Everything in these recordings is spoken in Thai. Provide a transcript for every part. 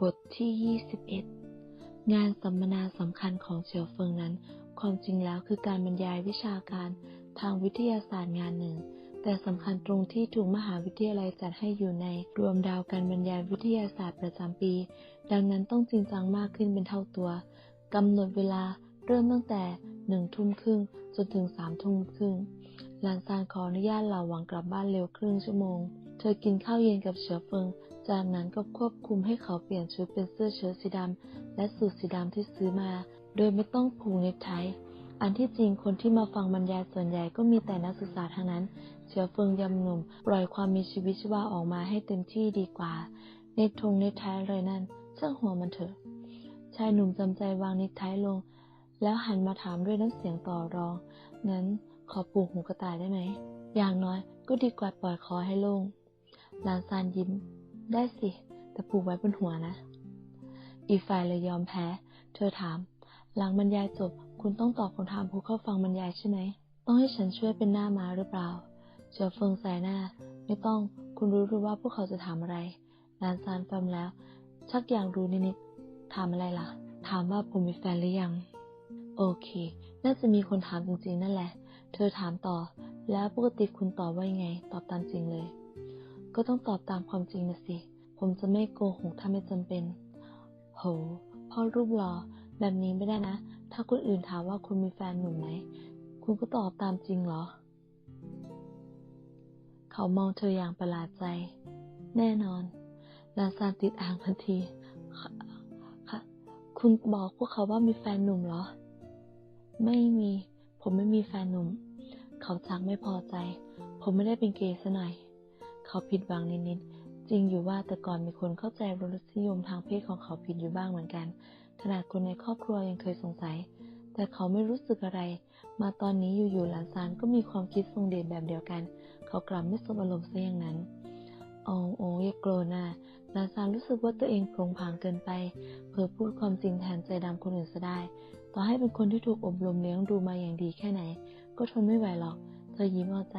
บทที่ 21 งานสัมมนาสำคัญของเฉียวเฟิงนั้น ความจริงแล้วคือการบรรยายวิชาการทางวิทยาศาสตร์งานหนึ่ง แต่สำคัญตรงที่ถูกมหาวิทยาลัยจัดให้อยู่ในรวมดาวการบรรยายวิทยาศาสตร์ประจำปี ดังนั้นต้องจริงจังมากขึ้นเป็นเท่าตัวกำหนดเวลาเริ่มตั้งแต่หนึ่งทุ่มครึ่งจนถึงสามทุ่มครึ่งหลานซานขออนุญาตเหล่าหวังกลับบ้านเร็วครึ่งชั่วโมง เธอกินข้าวเย็นกับเฉียวเฟิง จากนั้นก็ควบคุมให้เขาเปลี่ยนชุดเป็นเสื้อเชิ้ตสีดำและสูทสีดำที่ซื้อมา โดยไม่ต้องผูกเนคไทอันที่จริงคนที่มาฟังบรรยายส่วนใหญ่ก็มีแต่นักศึกษาทั้งนั้นเฉียวเฟิงยำหนุ่ม ปล่อยความมีชีวิตชีวาออกมาให้เต็มที่ดีกว่า เนคทงเนคไทเลยนั่นช่างหัวมันเถอะ ชายหนุ่มจำใจวางเนคไทลง แล้วหันมาถามด้วยน้ำเสียงต่อรอง งั้นขอปลูกหูกระต่ายได้ไหม อย่างน้อยก็ดีกว่าปล่อยคอให้โล่งหลานซานยิ้ม ได้สิ แต่ปลูกไว้บนหัวนะ อีกฝ่ายเลยยอมแพ้ เธอถาม หลังบรรยายจบ คุณต้องตอบคำถามผู้เข้าฟังบรรยายใช่ไหม ต้องให้ฉันช่วยเป็นหน้าม้าหรือเปล่า เจียวเฟิงใส่หน้า ไม่ต้อง คุณรู้หรือว่าพวกเขาจะถามอะไรหลานซานฟังแล้ว ชักอยากรู้นิดๆ ถามอะไรล่ะ ถามว่าผมมีแฟนหรือยัง โอเค น่าจะมีคนถามจริงๆนั่นแหละ เธอถามต่อ แล้วปกติคุณตอบว่ายังไง ตอบตามจริงเลย ก็ต้องตอบตามความจริงนะสิ ผมจะไม่โกหกถ้าไม่จำเป็น โห พ่อรูปหล่อแบบนี้ไม่ได้นะ ถ้าคนอื่นถามว่าคุณมีแฟนหนุ่มไหม คุณก็ตอบตามจริงเหรอ เขามองเธออย่างประหลาดใจ แน่นอน ลาซานติดอ่างทันที ค่ะค่ะคุณบอกพวกเขาว่ามีแฟนหนุ่มเหรอ ไม่มี ผมไม่มีแฟนหนุ่ม เขาชักไม่พอใจ ผมไม่ได้เป็นเกย์ซะหน่อย เขาผิดหวังนิดๆ จริงอยู่ว่าแต่ก่อนมีคนเข้าใจรสนิยมทางเพศของเขาผิดอยู่บ้างเหมือนกัน ขนาดคนในครอบครัวยังเคยสงสัย แต่เขาไม่รู้สึกอะไร มาตอนนี้อยู่ๆหลานซานก็มีความคิดทรงเดชแบบเดียวกัน เขากลับไม่สมอารมณ์ซะอย่างนั้นโอ้โอ้อย่าโกรธนะลาซานรู้สึกว่าตัวเองโผงผางเกินไป เผอพูดความจริงแทนใจดำคนอื่นซะได้ ต่อให้เป็นคนที่ถูกอบรมเลี้ยงดูมาอย่างดีแค่ไหน ก็ทนไม่ไหวหรอก เธอยิ้มเอาใจ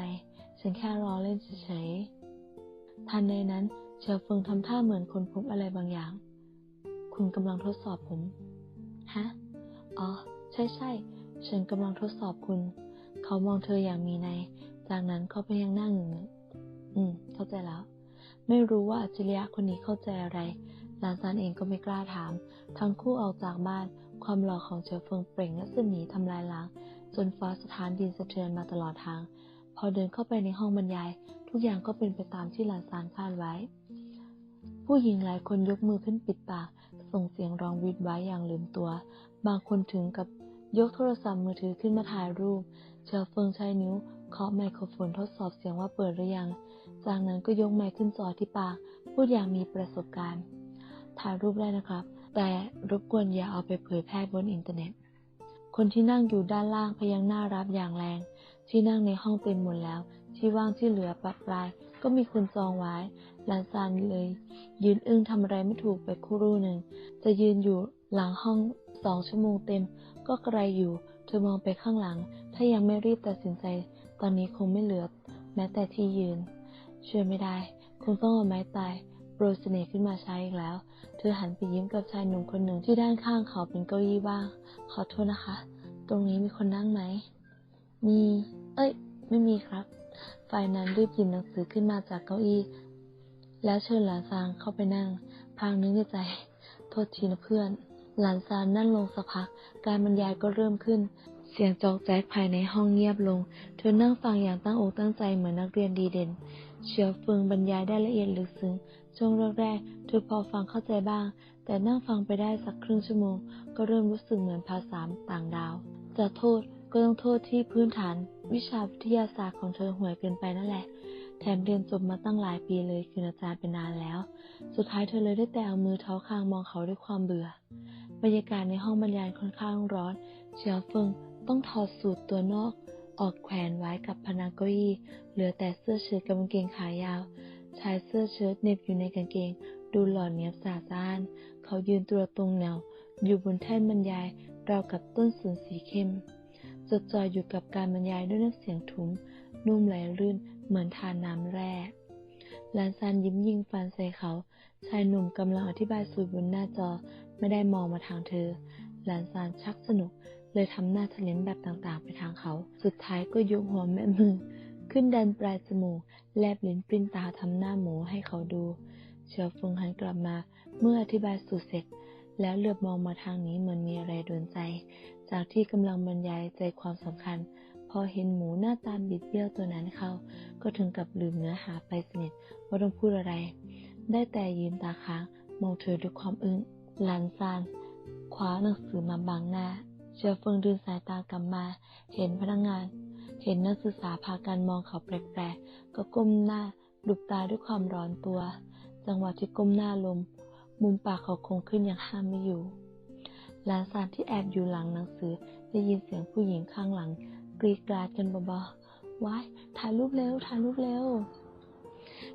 ฉันแค่รอเล่นเฉยๆ ทันใดนั้นเฉียวเฟิงทำท่าเหมือนคนพบอะไรบางอย่าง คุณกำลังทดสอบผม ฮะ อ๋อ ใช่ใช่ ฉันกำลังทดสอบคุณ เขามองเธออย่างมีใน จากนั้นเขาไปยังหน้าหงึงอืม เข้าใจแล้ว ไม่รู้ว่าอัจฉริยะคนนี้เข้าใจอะไร หลานซานเองก็ไม่กล้าถาม ทั้งคู่ออกจากบ้าน ความหล่อของเฉียวเฟิงเปล่งและสมีทำลายล้าง จนฟ้าสถานดินสะเทือนมาตลอดทาง พอเดินเข้าไปในห้องบรรยาย ทุกอย่างก็เป็นไปตามที่หลานซานคาดไว้ ผู้หญิงหลายคนยกมือขึ้นปิดปาก ส่งเสียงร้องวิดไว้อย่างลืมตัว บางคนถึงกับยกโทรศัพท์มือถือขึ้นมาถ่ายรูป เชลเฟิงใช้นิ้วเคาะไมโครโฟนทดสอบเสียงว่าเปิดหรือยัง จากนั้นก็ยกไมค์ขึ้นจอที่ปาก พูดอย่างมีประสบการณ์ ถ่ายรูปได้นะครับ แต่รบกวนอย่าเอาไปเผยแพร่บนอินเทอร์เน็ต คนที่นั่งอยู่ด้านล่างพยักหน้ารับอย่างแรง ที่นั่งในห้องเต็มหมดแล้ว ที่ว่างที่เหลือปปลาย ก็มีคนจองไว้หลานซานเลย ยืนอึ้งทำอะไรไม่ถูกไปครู่หนึ่ง จะยืนอยู่หลังห้องสองชั่วโมงเต็ม ก็กระไกลอยู่ เธอมองไปข้างหลัง ถ้ายังไม่รีบตัดสินใจ ตอนนี้คงไม่เหลือ แม้แต่ที่ยืน ช่วยไม่ได้ คงต้องเอาไม้ตายโปรยเสน่ห์ขึ้นมาใช้อีกแล้ว เธอหันไปยิ้มกับชายหนุ่มคนหนึ่งที่ด้านข้างเขาเป็นเก้าอี้ว่าง ขอโทษนะคะ ตรงนี้มีคนนั่งไหม มี เอ้ย ไม่มีครับ ฝ่ายนั้นรีบหยิบหนังสือขึ้นมาจากเก้าอี้ แล้วเชิญหลานซางเข้าไปนั่ง พางนึกในใจ โทษทีนะเพื่อน หลานซานนั่งลงสักพัก การบรรยายก็เริ่มขึ้น เสียงจอกแจ๊กภายในห้องเงียบลง เธอนั่งฟังอย่างตั้งอกตั้งใจเหมือนนักเรียนดีเด่นเฉียวเฟิงบรรยายได้ละเอียดลึกซึ้ง ช่วงแรกๆ เธอพอฟังเข้าใจบ้าง แต่นั่งฟังไปได้สักครึ่งชั่วโมง ก็เริ่มรู้สึกเหมือนภาษาต่างดาว จะโทษ ก็ต้องโทษที่พื้นฐานวิชาวิทยาศาสตร์ของเธอห่วยเกินไปนั่นแหละ แถมเรียนจบมาตั้งหลายปีเลยคืออาจารย์เป็นนานแล้ว สุดท้ายเธอเลยได้แต่เอามือเท้าคางมองเขาด้วยความเบื่อ บรรยากาศในห้องบรรยายค่อนข้างร้อนเฉียวเฟิงต้องถอดสูทตัวนอกออกแขวนไว้กับพนักเก้าอี้เหลือแต่เสื้อเชิ้ตกับกางเกงขายาว ชายเสื้อเชิ้ตเน็บอยู่ในกางเกง ดูหล่อเนียบสาจ้าน เขายืนตัวตรงแนว อยู่บนแท่นบรรยายราวกับต้นสนสีเข้ม จดจ่ออยู่กับการบรรยายด้วยน้ำเสียงทุ้ม นุ่มไหลลื่นเหมือนทานน้ำแร่หลานซานยิ้มยิงฟันใส่เขา ชายหนุ่มกำลังอธิบายสูตรบนหน้าจอไม่ได้มองมาทางเธอหลานซานชักสนุก เลยทำหน้าทะเลนแบบต่างๆ ไปทางเขา สุดท้ายก็ยกหัวแม่มือ ขึ้นดันปลายจมูก แลบลิ้นปริ้นตาทำหน้าหมูให้เขาดูเฉียวฟงหันกลับมา เมื่ออธิบายสูตรเสร็จ แล้วเหลือบมองมาทางนี้เหมือนมีอะไรโดนใจ จากที่กำลังบรรยายใจความสำคัญ พอเห็นหมูหน้าตาบิดเบี้ยวตัวนั้นเข้า ก็ถึงกับลืมเนื้อหาไปสนิทว่าต้องพูดอะไร ได้แต่ยืนตาค้างมองเธอด้วยความอึ้งหลานซานคว้าหนังสือมาบังหน้า เชื้อเฟิงดึงสายตากลับมา เห็นพนักงาน เห็นนักศึกษาพากันมองเขาแปลกๆ ก็ก้มหน้าดุบตาด้วยความร้อนตัว จังหวะที่ก้มหน้าลม มุมปากเขาคงขึ้นอย่างห้ามไม่อยู่ หลานซานที่แอบอยู่หลังหนังสือได้ยินเสียงผู้หญิงข้างหลัง กรีดกราดกันเบาๆว้ายถ่ายรูปเร็วถ่ายรูปเร็ว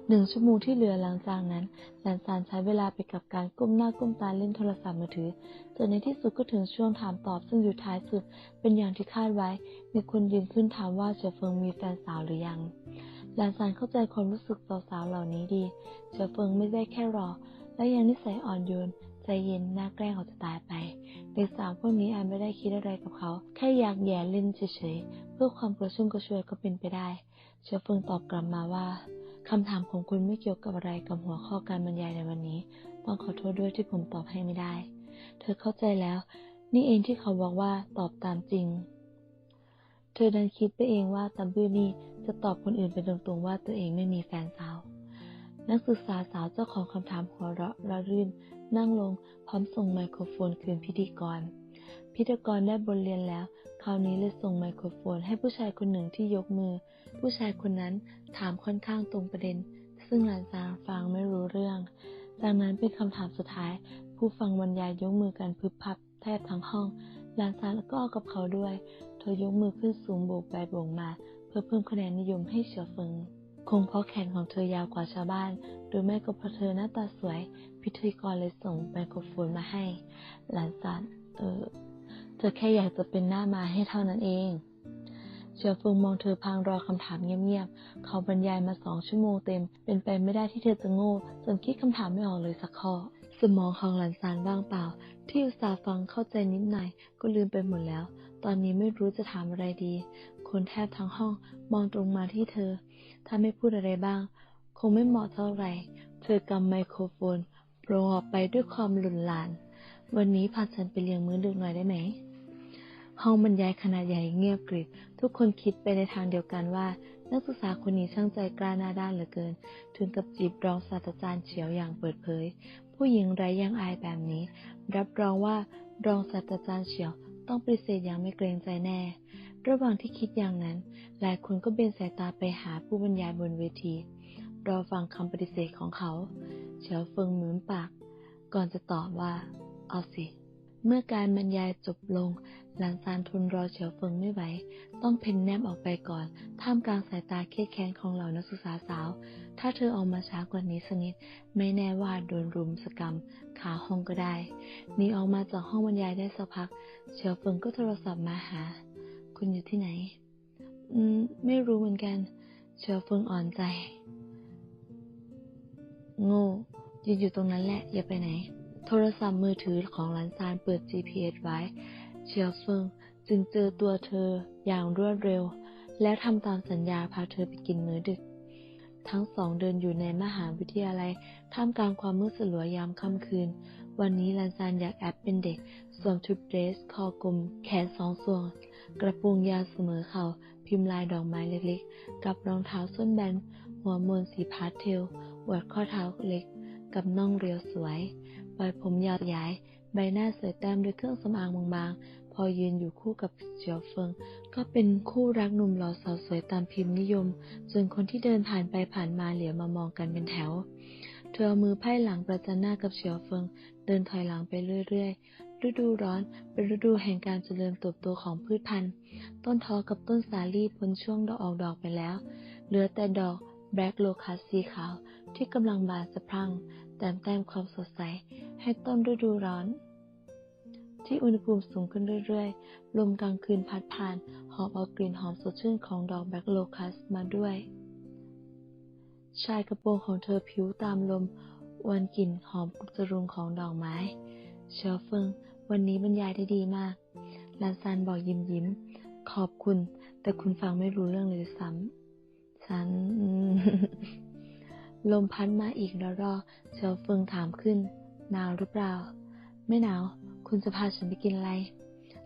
หนึ่งชั่วโมงที่เหลือหลังจากนั้นหลานซานใช้เวลาไปกับการก้มหน้าก้มตาเล่นโทรศัพท์มือถือจนในที่สุดก็ถึงช่วงถามตอบซึ่งอยู่ท้ายสุด เป็นอย่างที่คาดไว้ มีคนยืนขึ้นถามว่าเฉยเฟิงมีแฟนสาวหรือยังหลานซานเข้าใจความรู้สึกสาวๆเหล่านี้ดีเฉยเฟิงไม่ได้แค่รอ และยังนิสัยอ่อนโยน ใจเย็นน่าแกล้งเขาจะตายไปเด็กสาวพวกนี้อาจไม่ได้คิดอะไรกับเขา แค่อยากแย่เล่นเฉยๆ เพื่อความกระชุ่มกระชวยก็เป็นไปได้ เชื้อเฟิงตอบกลับมาว่าคำถามของคุณไม่เกี่ยวกับอะไรกับหัวข้อการบรรยายในวันนี้ ต้องขอโทษด้วยที่ผมตอบให้ไม่ได้ เธอเข้าใจแล้ว นี่เองที่เขาบอกว่าตอบตามจริง เธอดันคิดไปเองว่าตัมบื้อนี่จะตอบคนอื่นไปตรงๆว่าตัวเองไม่มีแฟนสาว นักศึกษาสาวเจ้าของคำถามหัวเราะระรื่น นั่งลงพร้อมส่งไมโครโฟนคืนพิธีกร พิธีกรได้บทเรียนแล้ว คราวนี้เลยส่งไมโครโฟนให้ผู้ชายคนหนึ่งที่ยกมือ ผู้ชายคนนั้นถามค่อนข้างตรงประเด็น ซึ่งหลานซางฟังไม่รู้เรื่อง จากนั้นเป็นคำถามสุดท้าย ผู้ฟังบรรยายยกมือกันพึบพับแทบทั้งห้องหลานซานก็เอากับเขาด้วย เธอยกมือขึ้นสูงโบกไปโบกมา เพื่อเพิ่มคะแนนนิยมให้เฉียวเฟิง คงเพราะแขนของเธอยาวกว่าชาวบ้าน หรือไม่ก็เพราะเธอหน้าตาสวย พิธีกรเลยส่งไมโครโฟนมาให้ หลานซานเออ เธอแค่อยากจะเป็นหน้ามาให้เท่านั้นเองเฉียวเฟิงมองเธอพังรอคำถามเงียบๆ เขาบรรยายมาสองชั่วโมงเต็ม เป็นไปไม่ได้ที่เธอจะโง่จนคิดคำถามไม่ออกเลยสักข้อ สมองของหลานซานว่างเปล่า ที่อุตส่าห์ฟังเข้าใจนิดหน่อยก็ลืมไปหมดแล้ว ตอนนี้ไม่รู้จะถามอะไรดี คนแทบทั้งห้องมองตรงมาที่เธอ ถ้าไม่พูดอะไรบ้าง คงไม่เหมาะเท่าไหร่ เธอกำไมโครโฟน โปรออกไปด้วยความหลุนหลาน วันนี้พาฉันไปเลี้ยงมื้อดึกหน่อยได้ไหม ห้องบรรยายขนาดใหญ่เงียบกริบ ทุกคนคิดไปในทางเดียวกันว่า นักศึกษาคนนี้ช่างใจกล้าหน้าด้านเหลือเกิน ถึงกับจีบรองศาสตราจารย์เฉียวอย่างเปิดเผย ผู้หญิงไร้ยางอายแบบนี้ รับรองว่ารองศาสตราจารย์เฉียวต้องปฏิเสธอย่างไม่เกรงใจแน่ ระหว่างที่คิดอย่างนั้น หลายคนก็เบนสายตาไปหาผู้บรรยายบนเวที รอฟังคำปฏิเสธของเขา เฉียวเฟิงเหมือนปาก ก่อนจะตอบว่า เอาสิ เมื่อการบรรยายจบลง หลานซานทนรอเฉียวเฟิงไม่ไหว ต้องเพ่นแนบออกไปก่อน ท่ามกลางสายตาเครียดแค้นของเหล่านักศึกษาสาว ถ้าเธอออกมาช้ากว่านี้สักนิด ไม่แน่ว่าโดนรุมสกรรมขาห้องก็ได้หนีออกมาจากห้องบรรยายได้สักพัก เฉียวเฟิงก็โทรศัพท์มาหา คุณอยู่ที่ไหน อืม ไม่รู้เหมือนกัน เฉียวเฟิงอ่อนใจ โง่ยืนอยู่ตรงนั้นแหละ อย่าไปไหน โทรศัพท์มือถือของหลานซานเปิด GPS ไว้เฉียวเฟิงจึงเจอตัวเธออย่างรวดเร็ว แล้วทำตามสัญญาพาเธอไปกินมื้อดึก ทั้งสองเดินอยู่ในมหาวิทยาลัย ท่ามกลางความมืดสลัวยามค่ำคืน วันนี้ลันซานอยากแอบเป็นเด็ก สวมชุดเดรส คอกลม แขนสองส่วน กระโปรงยาวเสมอเข่า พิมพ์ลายดอกไม้เล็กๆ กับรองเท้าส้นแบน หัวมนสีพาสเทล อวดข้อเท้าเล็กกับน่องเรียวสวย ปล่อยผมยาวใหญ่ใบหน้าสวยแต้มด้วยเครื่องสำอางบางๆ พอยืนอยู่คู่กับเฉียวเฟิง ก็เป็นคู่รักหนุ่มหล่อสาวสวยตามพิมพ์นิยมจนคนที่เดินผ่านไปผ่านมาเหลียวมามองกันเป็นแถว เธอเอามือไพ่หลังประจันหน้ากับเฉียวเฟิง เดินถอยหลังไปเรื่อยๆ ฤดูร้อนเป็นฤดูแห่งการเจริญเติบโตของพืชพันธุ์ ต้นทอกับต้นสาลี่พ้นช่วงดอกออกดอกไปแล้ว เหลือแต่ดอกแบล็กโลคัสสีขาว ที่กำลังบานสะพรั่งแต่มแต้มความสดใสให้ต้นฤดูร้อน ที่อุณหภูมิสูงขึ้นเรื่อยๆ ลมกลางคืนพัดผ่าน หอบเอากลิ่นหอมสดชื่นของดอกแบล็กโลคัสมาด้วย ชายกระโปรงของเธอผิวตามลมวันกลิ่นหอมกระรุงของดอกไม้ เชอเฟิง วันนี้บรรยายได้ดีมากลานซานบอกยิ้มยิ้ม ขอบคุณ แต่คุณฟังไม่รู้เรื่องเลยซ้ำฉัน ลมพัดมาอีกแล้วรอเชอเฟิงถามขึ้น หนาวหรือเปล่า ไม่หนาว คุณจะพาฉันไปกินอะไร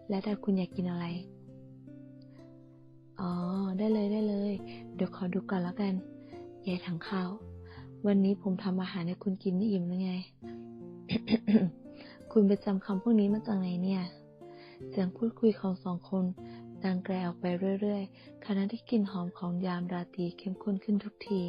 และแต่คุณอยากกินอะไร อ๋อ ได้เลยได้เลย เดี๋ยวขอดูก่อนแล้วกันยายถังข้าว วันนี้ผมทำอาหารให้คุณกินไม่อิ่มหรือไง คุณไปจำคำพวกนี้มาจากไหนเนี่ย เสียงพูดคุยของสองคนดังไกลออกไปเรื่อยๆขณะที่กลิ่นหอมของยามราตรีเข้มข้นขึ้นทุกที